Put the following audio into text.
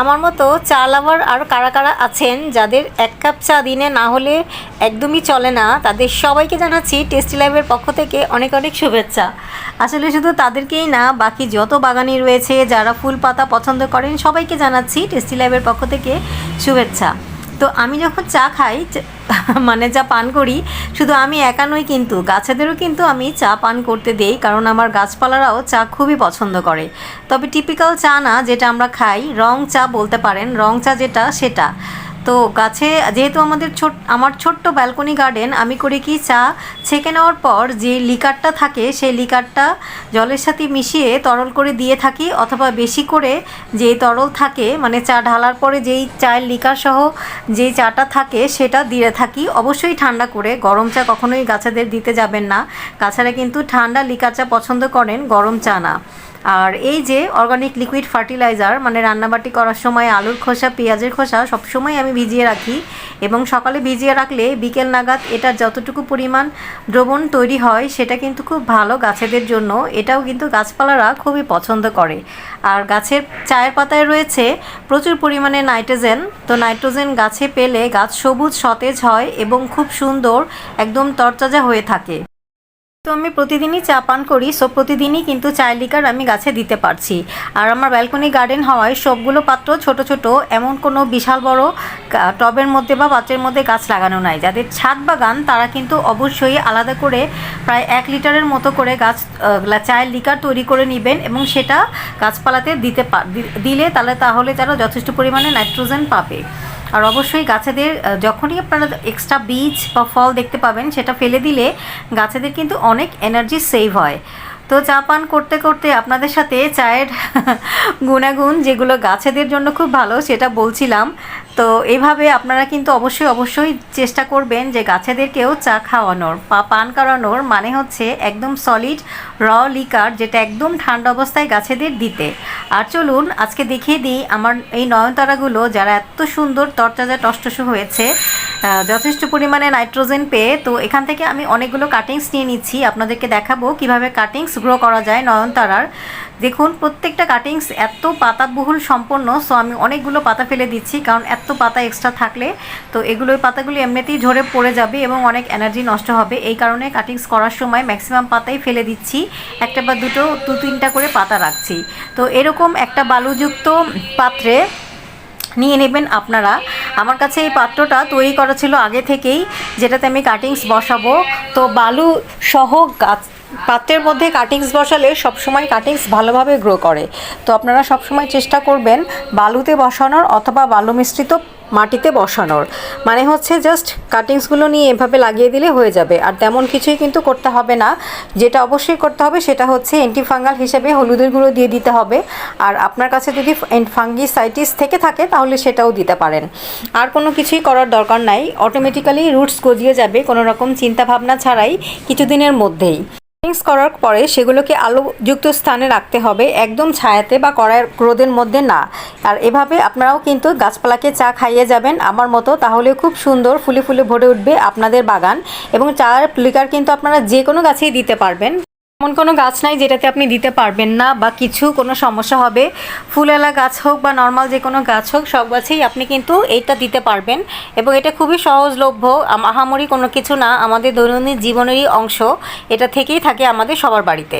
আমার মতো চা লাভার আর কারা কারা আছেন যাদের এক কাপ চা দিনে না হলে একদমই চলে না, তাদের সবাইকে জানাচ্ছি টেস্টি লাইভের পক্ষ থেকে অনেক অনেক শুভেচ্ছা। আসলে শুধু তাদেরকেই না, বাকি যত বাগানি রয়েছে, যারা ফুল পাতা পছন্দ করেন, সবাইকে জানাচ্ছি টেস্টি লাইভের পক্ষ থেকে শুভেচ্ছা। তো আমি যখন চা খাই মানে চা পান করি, শুধু আমি একা নই কিন্তু, গাছেদেরও কিন্তু আমি চা পান করতে দেই, কারণ আমার গাছপালারাও চা খুবই পছন্দ করে। তবে টিপিক্যাল চা না যেটা আমরা খাই, রং চা বলতে পারেন, রং চা যেটা, সেটা। তো গাছে, যেহেতু আমাদের ছোট, আমার ছোট্ট ব্যালকনি গার্ডেন আমি করি কি চা ছেঁকে নেওয়ার পর যে লিকারটা থাকে, সেই লিকারটা জলের সাথে মিশিয়ে তরল করে দিয়ে থাকি, অথবা বেশি করে যে তরল থাকে মানে চা ঢালার পরে যেই চায়ের লিকার সহ যেই চাটা থাকে, সেটা দিয়ে থাকি। অবশ্যই ঠান্ডা করে, গরম চা কখনোই গাছেদের দিতে যাবেন না। গাছেরা কিন্তু ঠান্ডা লিকার চা পছন্দ করেন, গরম চা না। আর এই যে অর্গানিক লিকুইড ফার্টিলাইজার মানে রান্নাবাটি করার সময় আলুর খোসা, পেঁয়াজের খোসা সবসময় আমি ভিজিয়ে রাখি এবং সকালে ভিজিয়ে রাখলে বিকেল নাগাদ এটার যতটুকু পরিমাণ দ্রবণ তৈরি হয় সেটা কিন্তু খুব ভালো গাছেদের জন্য। এটাও কিন্তু গাছপালারা খুবই পছন্দ করে। আর গাছের চায়ের পাতায় রয়েছে প্রচুর পরিমাণে নাইট্রোজেন। তো নাইট্রোজেন গাছে পেলে গাছ সবুজ, সতেজ হয় এবং খুব সুন্দর, একদম তরতাজা হয়ে থাকে। তো আমি প্রতিদিনই চা পান করি সো প্রতিদিনই কিন্তু চায়ের লিকার আমি গাছে দিতে পারছি। আর আমার ব্যালকনি গার্ডেন হওয়ায় সবগুলো পাত্র ছোট ছোট, এমন কোনো বিশাল বড় টবের মধ্যে বা পাত্রের মধ্যে গাছ লাগানো নাই। যাদের ছাদ বাগান, তারা কিন্তু অবশ্যই আলাদা করে প্রায় এক লিটারের মতো করে গাছ চায়ের লিকার তৈরি করে নেবেন এবং সেটা গাছপালাতে দিতে দিলে তাহলে তাহলে তারা যথেষ্ট পরিমাণে নাইট্রোজেন পাবে। আর অবশ্যই গাছেদের যখনই আপনারা এক্সট্রা বীজ বা ফল দেখতে পাবেন, সেটা ফেলে দিলে গাছেদের কিন্তু অনেক এনার্জি সেভ হয়। তো চা পান করতে করতে আপনাদের সাথে চায়ের গুণাগুণ যেগুলো গাছেদের জন্য খুব ভালো সেটা বলছিলাম। তো এভাবে আপনারা কিন্তু অবশ্যই অবশ্যই চেষ্টা করবেন যে গাছেদেরকেও চা খাওয়ানোর। বা পান করানোর মানে হচ্ছে একদম সলিড র লিকার যেটা একদম ঠান্ডা অবস্থায় গাছেদের দিতে। আর চলুন আজকে দেখিয়ে দিই আমার এই নয়নতারাগুলো যারা এত সুন্দর, তরতাজা টষ্টস হয়েছে। যথেষ্ট পরিমাণে নাইট্রোজেন পেয়ে, তো এখান থেকে আমি অনেকগুলো কাটিংস নিয়ে নিচ্ছি। আপনাদেরকে দেখাবো কীভাবে কাটিংস গ্রো করা যায় নয়নতারার। দেখুন, প্রত্যেকটা কাটিংস এত পাতা বহুল সম্পন্ন সো আমি অনেকগুলো পাতা ফেলে দিচ্ছি, কারণ এত পাতা এক্সট্রা থাকলে তো এগুলো ওই পাতাগুলো এমনিতেই ঝরে পড়ে যাবে এবং অনেক এনার্জি নষ্ট হবে। এই কারণে কাটিংস করার সময় ম্যাক্সিমাম পাতাই ফেলে দিচ্ছি। একটা বা দুটো, দু তিনটা করে পাতা রাখছি। তো এরকম একটা বালুযুক্ত পাত্রে নিয়ে নেবেন আপনারা। আমার কাছে এই পাত্রটা তৈরি করা ছিল আগে থেকেই, যেটাতে আমি কাটিংস বসাবো। তো বালু সহ গাছ পাত্রের মধ্যে কাটিংস বসালে সবসময় কাটিংস ভালোভাবে গ্রো করে। তো আপনারা সবসময় চেষ্টা করবেন বালুতে বসানোর অথবা বালু মিশ্রিত মাটিতে বসানোর। মানে হচ্ছে জাস্ট কাটিংসগুলো নিয়ে এভাবে লাগিয়ে দিলে হয়ে যাবে। আর তেমন কিছুই কিন্তু করতে হবে না। যেটা অবশ্যই করতে হবে সেটা হচ্ছে অ্যান্টিফাঙ্গাল হিসেবে হলুদের গুঁড়ো দিয়ে দিতে হবে। আর আপনার কাছে যদি ফাঙ্গিসাইটিস থেকে থাকে তাহলে সেটাও দিতে পারেন। আর কোনো কিছুই করার দরকার নাই। অটোমেটিক্যালি রুটস গজিয়ে যাবে কোনো রকম চিন্তাভাবনা ছাড়াই কিছুদিনের মধ্যেই। মিক্স করার পরে সেগুলোকে আলোযুক্ত স্থানে রাখতে হবে, একদম ছায়াতে বা কড়ার রোদের মধ্যে না। আর এভাবে আপনারাও কিন্তু গাছপালাকে চা খাইয়ে যাবেন আমার মতো তাহলে খুব সুন্দর ফুলে ফুলে ভরে উঠবে আপনাদের বাগান। এবং চার প্লিকার কিন্তু আপনারা যে কোনো গাছেই দিতে পারবেন। এমন কোনো গাছ নাই যেটাতে আপনি দিতে পারবেন না বা কিছু কোনো সমস্যা হবে। ফুলেলা গাছ হোক বা নর্মাল যে কোনো গাছ হোক, সব গাছেই আপনি কিন্তু এইটা দিতে পারবেন এবং এটা খুবই সহজলভ্য। আহামরি কোনো কিছু না, আমাদের দৈনন্দিন জীবনেরই অংশ। এটা থেকেই থাকে আমাদের সবার বাড়িতে।